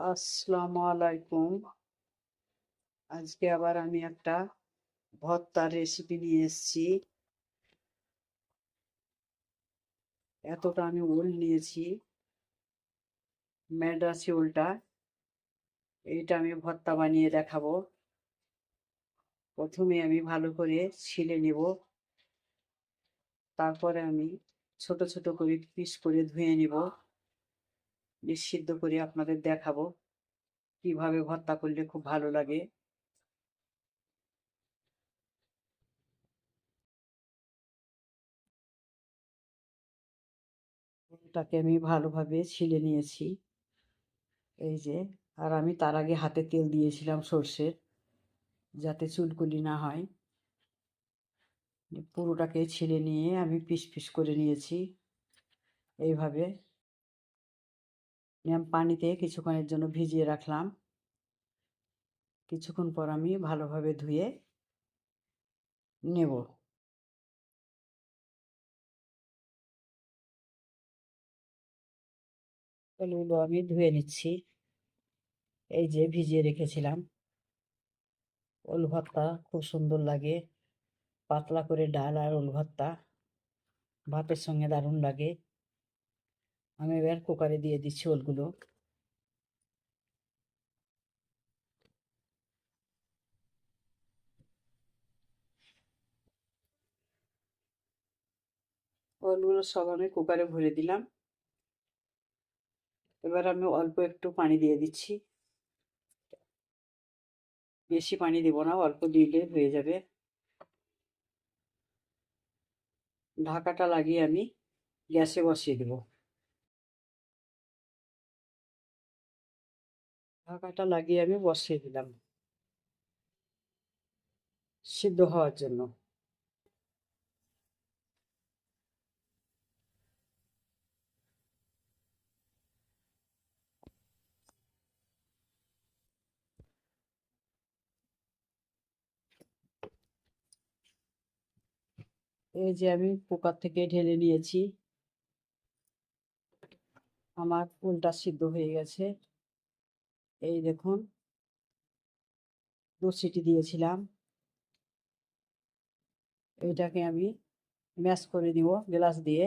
আসসালামু আলাইকুম। আজকে আবার আমি একটা ভর্তার রেসিপি নিয়ে এসেছি। এতটা আমি ওল নিয়েছি। ম্যাড্রাসি ওলটা। এইটা আমি ভর্তা বানিয়ে দেখাবো। প্রথমে আমি ভালো করে ছিলে নেব। তারপরে আমি ছোট ছোট করে পিস করে ধুয়ে নেব। নিষিদ্ধ করে আপনাদের দেখাবো। কীভাবে ভর্তা করলে খুব ভালো লাগে। ওটাকে আমি ভালোভাবে ছিলে নিয়েছি। এই যে, আর আমি তার আগে হাতে তেল দিয়েছিলাম সর্ষের, যাতে চুলকুলি না হয়। পুরোটাকে ছিলে নিয়ে আমি পিস পিস করে নিয়েছি। এইভাবে পানিতে কিছুক্ষণের জন্য ভিজিয়ে রাখলাম। কিছুক্ষণ পর আমি ভালোভাবে ধুয়ে নেব। আলুগুলো আমি ধুয়ে নিচ্ছি। এই যে ভিজিয়ে রেখেছিলাম। ওল ভর্তা খুব সুন্দর লাগে। পাতলা করে ডাল আর ওল ভর্তা ভাতের সঙ্গে দারুণ লাগে। আমি এবার কুকারে দিয়ে দিচ্ছি ওলগুলো। ওলগুলো সব আমি কুকারে ভরে দিলাম। এবার আমি অল্প একটু পানি দিয়ে দিচ্ছি। বেশি পানি দেবো না, অল্প দিলে হয়ে যাবে। ঢাকাটা লাগিয়ে আমি গ্যাসে বসিয়ে দেব। ঢাকাটা লাগিয়ে আমি বসিয়ে দিলাম। সিদ্ধ হওয়ার জন্য। এই যে আমি কুকার থেকে ঢেলে নিয়েছি। আমার ফুলটা সিদ্ধ হয়ে গেছে। এই দেখুন। দু সিটি দিয়েছিলাম। এটাকে আমি ম্যাশ করে দিব গ্লাস দিয়ে।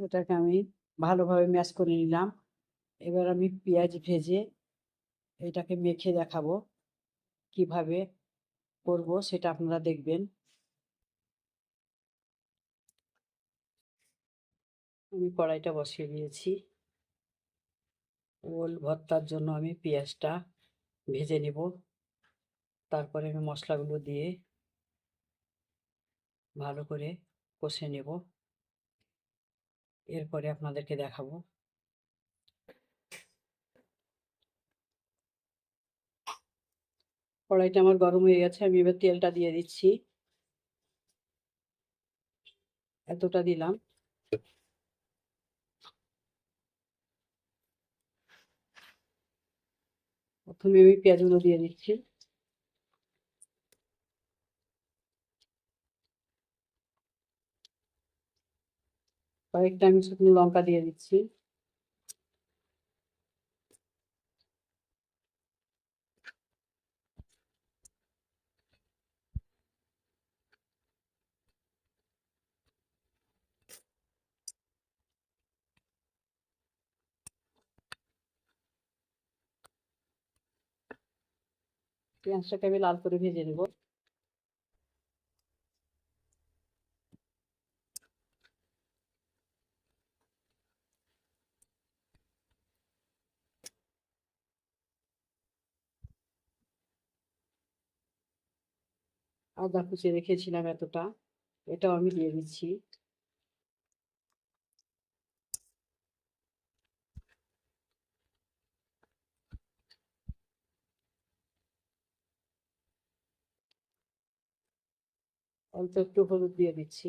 এটাকে আমি ভালোভাবে ম্যাশ করে নিলাম। এবার আমি পেঁয়াজ ভেজে এটাকে মেখে দেখাবো কীভাবে করব সেটা আপনারা দেখবেন। আমি কড়াইটা বসিয়ে দিয়েছি। ওল ভর্তার জন্য আমি পেঁয়াজটা ভেজে নেব। তারপরে আমি মশলাগুলো দিয়ে ভালো করে কষে নেব। এরপরে আপনাদেরকে দেখাবো। কড়াইটা আমার গরম হয়ে গেছে, আমি এবার তেলটা দিয়ে দিচ্ছি। এতটা দিলাম। প্রথমে আমি পেঁয়াজগুলো দিয়ে দিচ্ছি। কয়েকটা আমি শুকনো লঙ্কা দিয়ে দিচ্ছি। পেঁয়াজটাকে আমি লাল করে ভেজে নেব। আদা কুচি রেখেছিলাম এতটা এটাও আমি দিয়ে দিচ্ছি। অল্প একটু হলুদ দিয়ে দিচ্ছি।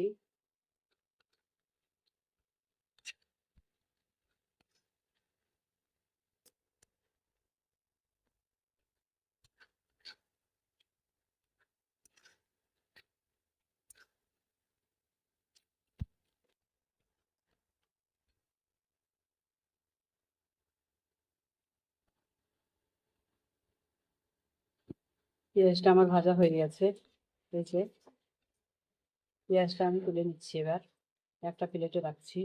পেঁয়াজটা আমার ভাজা হয়ে গেছে। যে, পেঁয়াজটা আমি তুলে নিচ্ছি এবার। একটা প্লেটে রাখছি।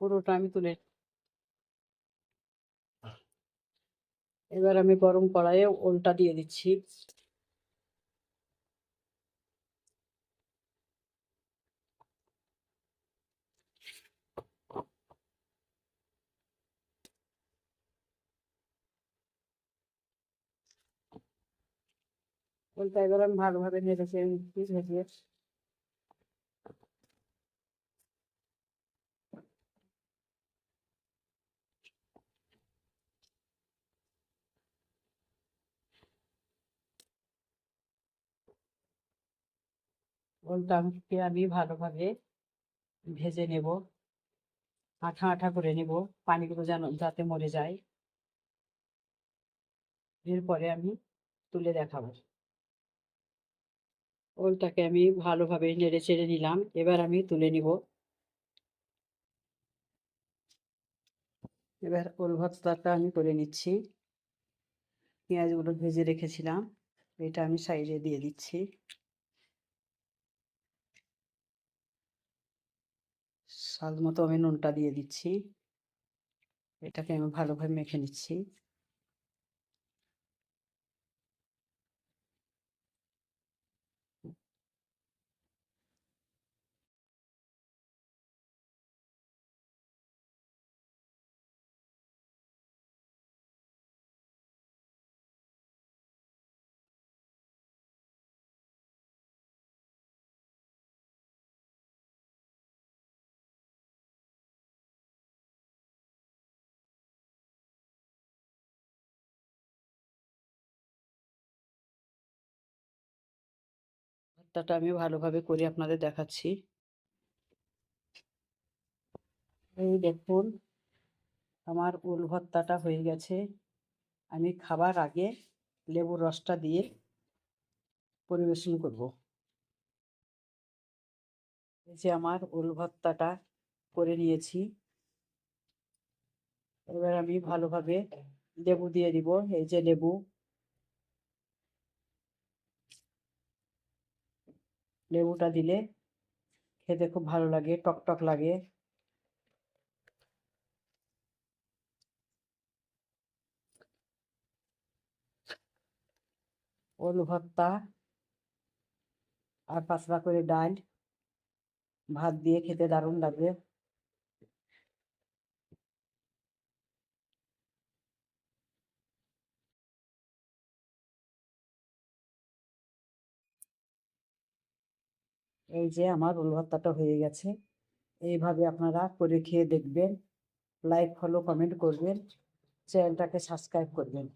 পুরোটা আমি তুলে এবার আমি গরম কড়াইয়ে ওলটা দিয়ে দিচ্ছি। ওলটা এবার আমি ভালোভাবে নেড়ে চেড়ে ভেজে ওলটাকে আমি ভালোভাবে ভেজে নেব, আঠা আঠা করে নেব, পানিগুলো যেন যাতে মরে যায়। এরপরে আমি তুলে দেখাবো। ওলটাকে আমি ভালোভাবে নেড়ে চেড়ে নিলাম, এবার আমি তুলে নিব। এবার ওল ভর্তাটা আমি করে নিচ্ছি। পেঁয়াজগুলো ভেজে রেখেছিলাম, এটা আমি সাইডে দিয়ে দিচ্ছি। স্বাদ মতো আমি নুনটা দিয়ে দিচ্ছি। এটাকে আমি ভালোভাবে মেখে নিচ্ছি। ভর্তাটা আমি ভালোভাবে করে আপনাদের দেখাচ্ছি। এই দেখুন, আমার উল ভর্তাটা হয়ে গেছে। আমি খাবার আগে লেবুর রসটা দিয়ে পরিবেশন করব। এই যে আমার উল ভর্তাটা করে নিয়েছি। এবার আমি ভালোভাবে লেবু দিয়ে দিব। এই যে লেবু লেবুটা দিলে খেতে খুব ভালো লাগে টকটক টক লাগে। ওল ভর্তা আর পাতলা করে ডাল ভাত দিয়ে খেতে দারুণ লাগে এই যে আমার রোল ভর্তাটা হয়ে গেছে। এইভাবে আপনারা করে খেয়ে দেখবেন লাইক ফলো কমেন্ট করবেন চ্যানেলটাকে সাবস্ক্রাইব করবেন।